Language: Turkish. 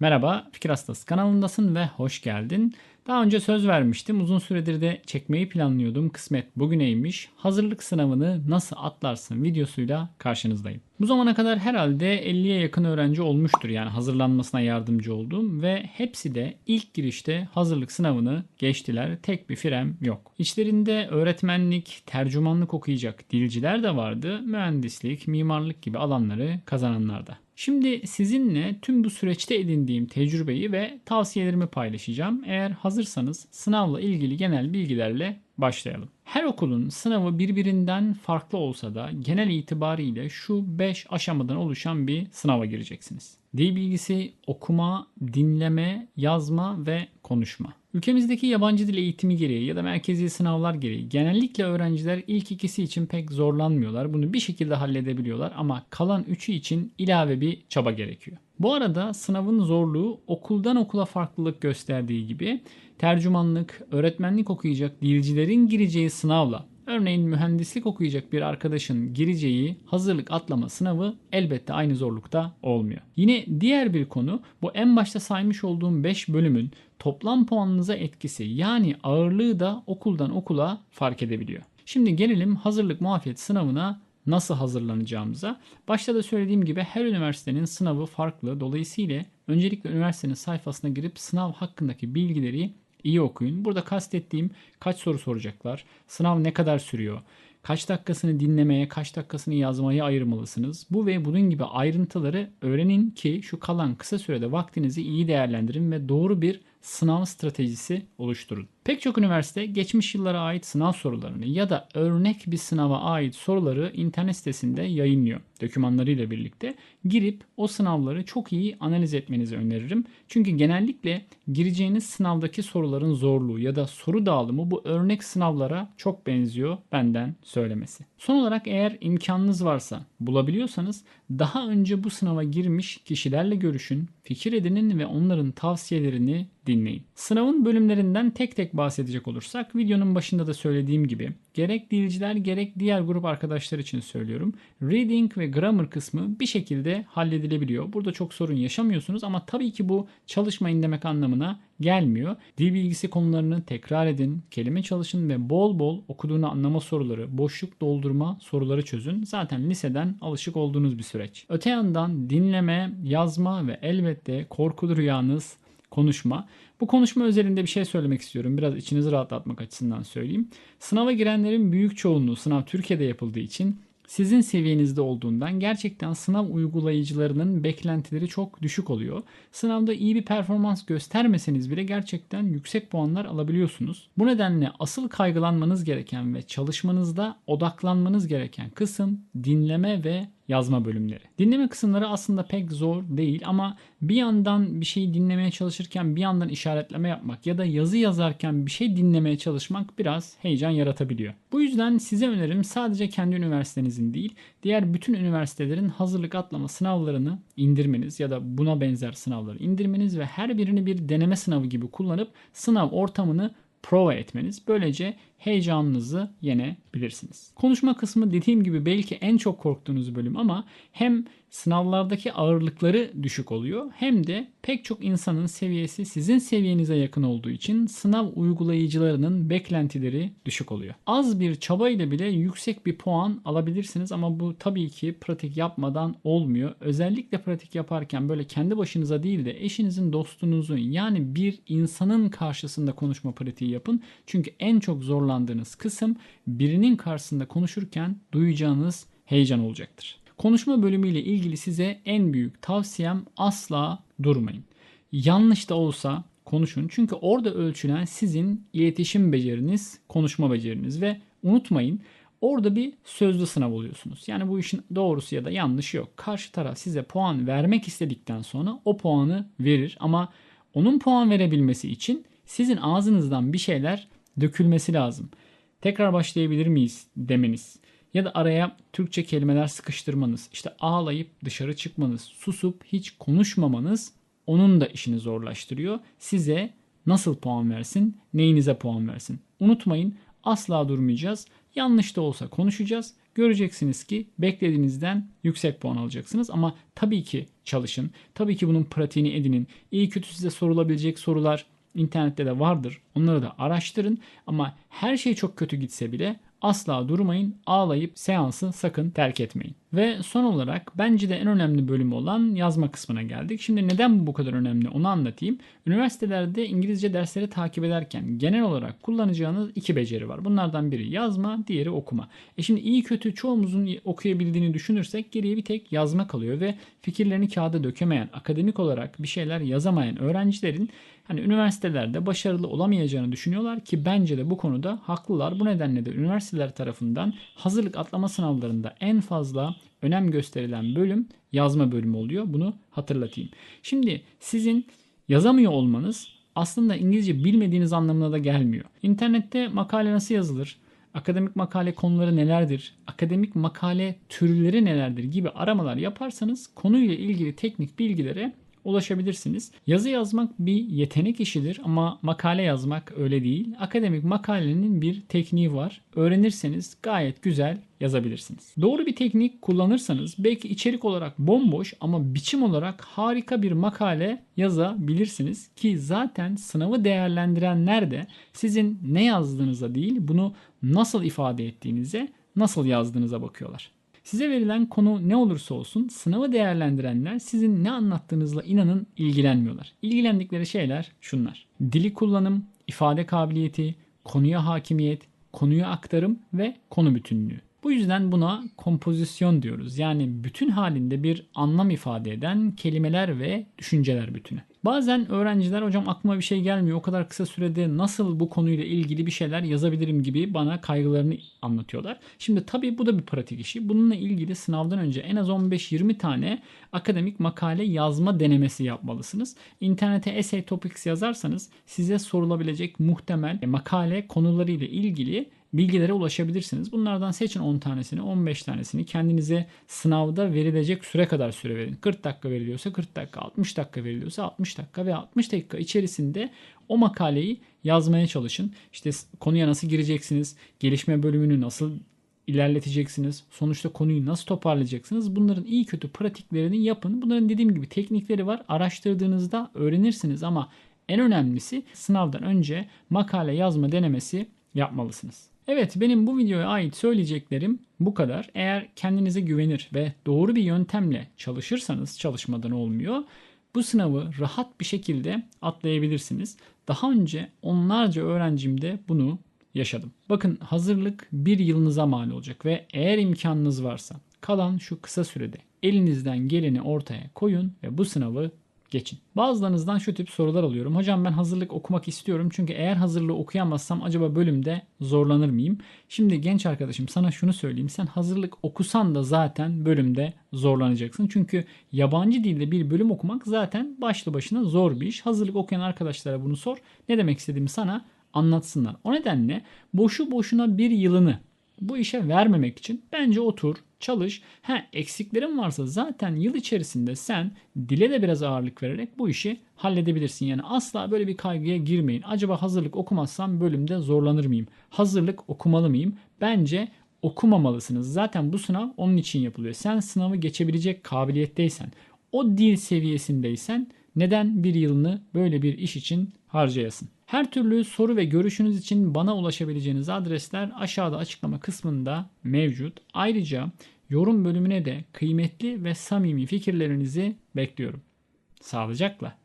Merhaba, Fikir Hastası kanalındasın ve hoş geldin. Daha önce söz vermiştim. Uzun süredir de çekmeyi planlıyordum. Kısmet bugüneymiş. Hazırlık sınavını nasıl atlarsın videosuyla karşınızdayım. Bu zamana kadar herhalde 50'ye yakın öğrenci olmuştur yani hazırlanmasına yardımcı oldum ve hepsi de ilk girişte hazırlık sınavını geçtiler. Tek bir firem yok. İçlerinde öğretmenlik, tercümanlık okuyacak dilciler de vardı. Mühendislik, mimarlık gibi alanları kazananlar da. Şimdi sizinle tüm bu süreçte edindiğim tecrübeyi ve tavsiyelerimi paylaşacağım. Eğer hazırsanız sınavla ilgili genel bilgilerle başlayalım. Her okulun sınavı birbirinden farklı olsa da genel itibariyle şu 5 aşamadan oluşan bir sınava gireceksiniz. Dil bilgisi, okuma, dinleme, yazma ve konuşma. Ülkemizdeki yabancı dil eğitimi gereği ya da merkezi sınavlar gereği genellikle öğrenciler ilk ikisi için pek zorlanmıyorlar. Bunu bir şekilde halledebiliyorlar ama kalan üçü için ilave bir çaba gerekiyor. Bu arada sınavın zorluğu okuldan okula farklılık gösterdiği gibi tercümanlık, öğretmenlik okuyacak dilcilerin gireceği sınavla Örneğin mühendislik okuyacak bir arkadaşın gireceği hazırlık atlama sınavı elbette aynı zorlukta olmuyor. Yine diğer bir konu bu en başta saymış olduğum 5 bölümün toplam puanınıza etkisi yani ağırlığı da okuldan okula fark edebiliyor. Şimdi gelelim hazırlık muafiyet sınavına nasıl hazırlanacağımıza. Başta da söylediğim gibi her üniversitenin sınavı farklı. Dolayısıyla öncelikle üniversitenin sayfasına girip sınav hakkındaki bilgileri iyi okuyun. Burada kastettiğim kaç soru soracaklar, sınav ne kadar sürüyor, kaç dakikasını dinlemeye, kaç dakikasını yazmaya ayırmalısınız. Bu ve bunun gibi ayrıntıları öğrenin ki şu kalan kısa sürede vaktinizi iyi değerlendirin ve doğru bir sınav stratejisi oluşturun. Pek çok üniversite geçmiş yıllara ait sınav sorularını ya da örnek bir sınava ait soruları internet sitesinde yayınlıyor dokümanlarıyla birlikte. Girip o sınavları çok iyi analiz etmenizi öneririm. Çünkü genellikle gireceğiniz sınavdaki soruların zorluğu ya da soru dağılımı bu örnek sınavlara çok benziyor benden söylemesi. Son olarak eğer imkanınız varsa bulabiliyorsanız daha önce bu sınava girmiş kişilerle görüşün, fikir edinin ve onların tavsiyelerini dinleyin. Sınavın bölümlerinden tek tek bahsedecek olursak videonun başında da söylediğim gibi gerek dilciler gerek diğer grup arkadaşlar için söylüyorum. Reading ve grammar kısmı bir şekilde halledilebiliyor. Burada çok sorun yaşamıyorsunuz ama tabii ki bu çalışmayın demek anlamına gelmiyor. Dil bilgisi konularını tekrar edin, kelime çalışın ve bol bol okuduğunu anlama soruları, boşluk doldurma soruları çözün. Zaten liseden alışık olduğunuz bir süreç. Öte yandan dinleme, yazma ve elbette korkulu rüyanız konuşma. Bu konuşma özelinde bir şey söylemek istiyorum. Biraz içinizi rahatlatmak açısından söyleyeyim. Sınava girenlerin büyük çoğunluğu sınav Türkiye'de yapıldığı için sizin seviyenizde olduğundan gerçekten sınav uygulayıcılarının beklentileri çok düşük oluyor. Sınavda iyi bir performans göstermeseniz bile gerçekten yüksek puanlar alabiliyorsunuz. Bu nedenle asıl kaygılanmanız gereken ve çalışmanızda odaklanmanız gereken kısım dinleme ve yazma bölümleri. Dinleme kısımları aslında pek zor değil ama bir yandan bir şeyi dinlemeye çalışırken bir yandan işaretleme yapmak ya da yazı yazarken bir şey dinlemeye çalışmak biraz heyecan yaratabiliyor. Bu yüzden size önerim sadece kendi üniversitenizin değil, diğer bütün üniversitelerin hazırlık atlama sınavlarını indirmeniz ya da buna benzer sınavları indirmeniz ve her birini bir deneme sınavı gibi kullanıp sınav ortamını prova etmeniz. Böylece heyecanınızı yenebilirsiniz. Konuşma kısmı dediğim gibi belki en çok korktuğunuz bölüm ama hem sınavlardaki ağırlıkları düşük oluyor hem de pek çok insanın seviyesi sizin seviyenize yakın olduğu için sınav uygulayıcılarının beklentileri düşük oluyor. Az bir çaba ile bile yüksek bir puan alabilirsiniz ama bu tabii ki pratik yapmadan olmuyor. Özellikle pratik yaparken böyle kendi başınıza değil de eşinizin, dostunuzun yani bir insanın karşısında konuşma pratiği yapın. Çünkü en çok zorlandığınız kısım birinin karşısında konuşurken duyacağınız heyecan olacaktır. Konuşma bölümüyle ilgili size en büyük tavsiyem asla durmayın. Yanlış da olsa konuşun. Çünkü orada ölçülen sizin iletişim beceriniz, konuşma beceriniz ve unutmayın orada bir sözlü sınav oluyorsunuz. Yani bu işin doğrusu ya da yanlışı yok. Karşı taraf size puan vermek istedikten sonra o puanı verir ama onun puan verebilmesi için sizin ağzınızdan bir şeyler dökülmesi lazım. Tekrar başlayabilir miyiz demeniz ya da araya Türkçe kelimeler sıkıştırmanız, işte ağlayıp dışarı çıkmanız, susup hiç konuşmamanız onun da işini zorlaştırıyor. Size nasıl puan versin, neyinize puan versin. Unutmayın asla durmayacağız. Yanlış da olsa konuşacağız. göreceksiniz ki beklediğinizden yüksek puan alacaksınız. Ama tabii ki çalışın. Tabii ki bunun pratiğini edinin. İyi kötü size sorulabilecek sorular internette de vardır. Onları da araştırın. Ama her şey çok kötü gitse bile asla durmayın. Ağlayıp seansı sakın terk etmeyin. Ve son olarak bence de en önemli bölümü olan yazma kısmına geldik. Şimdi neden bu kadar önemli onu anlatayım. Üniversitelerde İngilizce dersleri takip ederken genel olarak kullanacağınız iki beceri var. Bunlardan biri yazma, diğeri okuma. E şimdi iyi kötü çoğumuzun okuyabildiğini düşünürsek geriye bir tek yazma kalıyor ve fikirlerini kağıda dökemeyen, akademik olarak bir şeyler yazamayan öğrencilerin hani üniversitelerde başarılı olamayacağını düşünüyorlar ki bence de bu konuda haklılar. Bu nedenle de üniversiteler tarafından hazırlık atlama sınavlarında en fazla önem gösterilen bölüm yazma bölümü oluyor. Bunu hatırlatayım. Şimdi sizin yazamıyor olmanız aslında İngilizce bilmediğiniz anlamına da gelmiyor. İnternette makale nasıl yazılır? Akademik makale konuları nelerdir? Akademik makale türleri nelerdir gibi aramalar yaparsanız konuyla ilgili teknik bilgilere ulaşabilirsiniz. Yazı yazmak bir yetenek işidir ama makale yazmak öyle değil. Akademik makalenin bir tekniği var. Öğrenirseniz gayet güzel yazabilirsiniz. Doğru bir teknik kullanırsanız belki içerik olarak bomboş ama biçim olarak harika bir makale yazabilirsiniz ki zaten sınavı değerlendirenler de sizin ne yazdığınıza değil bunu nasıl ifade ettiğinize, nasıl yazdığınıza bakıyorlar. Size verilen konu ne olursa olsun sınavı değerlendirenler sizin ne anlattığınızla inanın ilgilenmiyorlar. İlgilendikleri şeyler şunlar. Dili kullanım, ifade kabiliyeti, konuya hakimiyet, konuya aktarım ve konu bütünlüğü. Bu yüzden buna kompozisyon diyoruz. Yani bütün halinde bir anlam ifade eden kelimeler ve düşünceler bütünü. Bazen öğrenciler hocam aklıma bir şey gelmiyor o kadar kısa sürede nasıl bu konuyla ilgili bir şeyler yazabilirim gibi bana kaygılarını anlatıyorlar. Şimdi tabii bu da bir pratik işi. Bununla ilgili sınavdan önce en az 15-20 tane akademik makale yazma denemesi yapmalısınız. İnternete essay topics yazarsanız size sorulabilecek muhtemel makale konularıyla ilgili bilgilere ulaşabilirsiniz. Bunlardan seçin 10 tanesini, 15 tanesini kendinize sınavda verilecek süre kadar süre verin. 40 dakika veriliyorsa 40 dakika, 60 dakika veriliyorsa 60 dakika ve 60 dakika içerisinde o makaleyi yazmaya çalışın. İşte konuya nasıl gireceksiniz, gelişme bölümünü nasıl ilerleteceksiniz? Sonuçta konuyu nasıl toparlayacaksınız? Bunların iyi kötü pratiklerini yapın. Bunların dediğim gibi teknikleri var. Araştırdığınızda öğrenirsiniz ama en önemlisi sınavdan önce makale yazma denemesi yapmalısınız. Evet benim bu videoya ait söyleyeceklerim bu kadar. Eğer kendinize güvenir ve doğru bir yöntemle çalışırsanız çalışmadan olmuyor. Bu sınavı rahat bir şekilde atlayabilirsiniz. Daha önce onlarca öğrencimde bunu yaşadım. Bakın hazırlık bir yılınıza mal olacak ve eğer imkanınız varsa kalan şu kısa sürede elinizden geleni ortaya koyun ve bu sınavı geçin. Bazılarınızdan şu tip sorular alıyorum. Hocam ben hazırlık okumak istiyorum çünkü eğer hazırlığı okuyamazsam acaba bölümde zorlanır mıyım? Şimdi genç arkadaşım sana şunu söyleyeyim. Sen hazırlık okusan da zaten bölümde zorlanacaksın. Çünkü yabancı dilde bir bölüm okumak zaten başlı başına zor bir iş. Hazırlık okuyan arkadaşlara bunu sor. Ne demek istediğimi sana anlatsınlar. O nedenle boşu boşuna bir yılını bu işe vermemek için bence otur, çalış. Ha eksiklerin varsa zaten yıl içerisinde sen dile de biraz ağırlık vererek bu işi halledebilirsin. Yani asla böyle bir kaygıya girmeyin. Acaba hazırlık okumazsam bölümde zorlanır mıyım? Hazırlık okumalı mıyım? Bence okumamalısınız. Zaten bu sınav onun için yapılıyor. Sen sınavı geçebilecek kabiliyetteysen, o dil seviyesindeysen neden bir yılını böyle bir iş için harcayasın? Her türlü soru ve görüşünüz için bana ulaşabileceğiniz adresler aşağıda açıklama kısmında mevcut. Ayrıca yorum bölümüne de kıymetli ve samimi fikirlerinizi bekliyorum. Sağlıcakla.